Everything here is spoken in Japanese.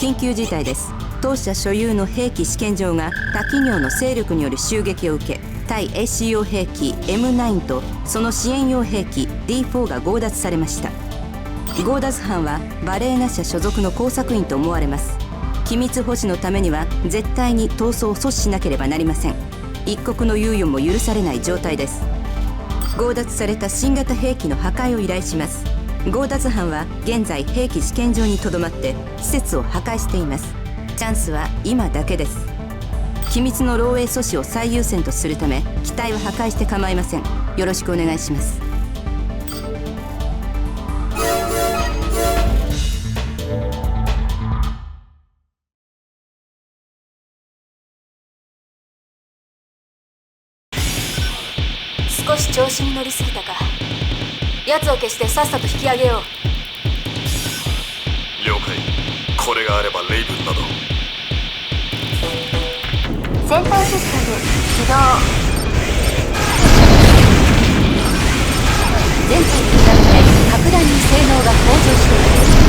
緊急事態です。当社所有の兵器試験場が他企業の勢力による襲撃を受け対 ACO 兵器 M9 とその支援用兵器 D4 が強奪されました。強奪犯はバレーナ社所属の工作員と思われます。機密保持のためには絶対に逃走を阻止しなければなりません。一刻の猶予も許されない状態です。強奪された新型兵器の破壊を依頼します。強奪犯は現在兵器試験場にとどまって施設を破壊しています。チャンスは今だけです。機密の漏洩阻止を最優先とするため機体は破壊して構いません。よろしくお願いします。少し調子に乗りすぎたか。奴を消してさっさと引き上げよう。了解。これがあればレイブンなど。戦闘システム起動。前回に比べて格段に性能が向上しています。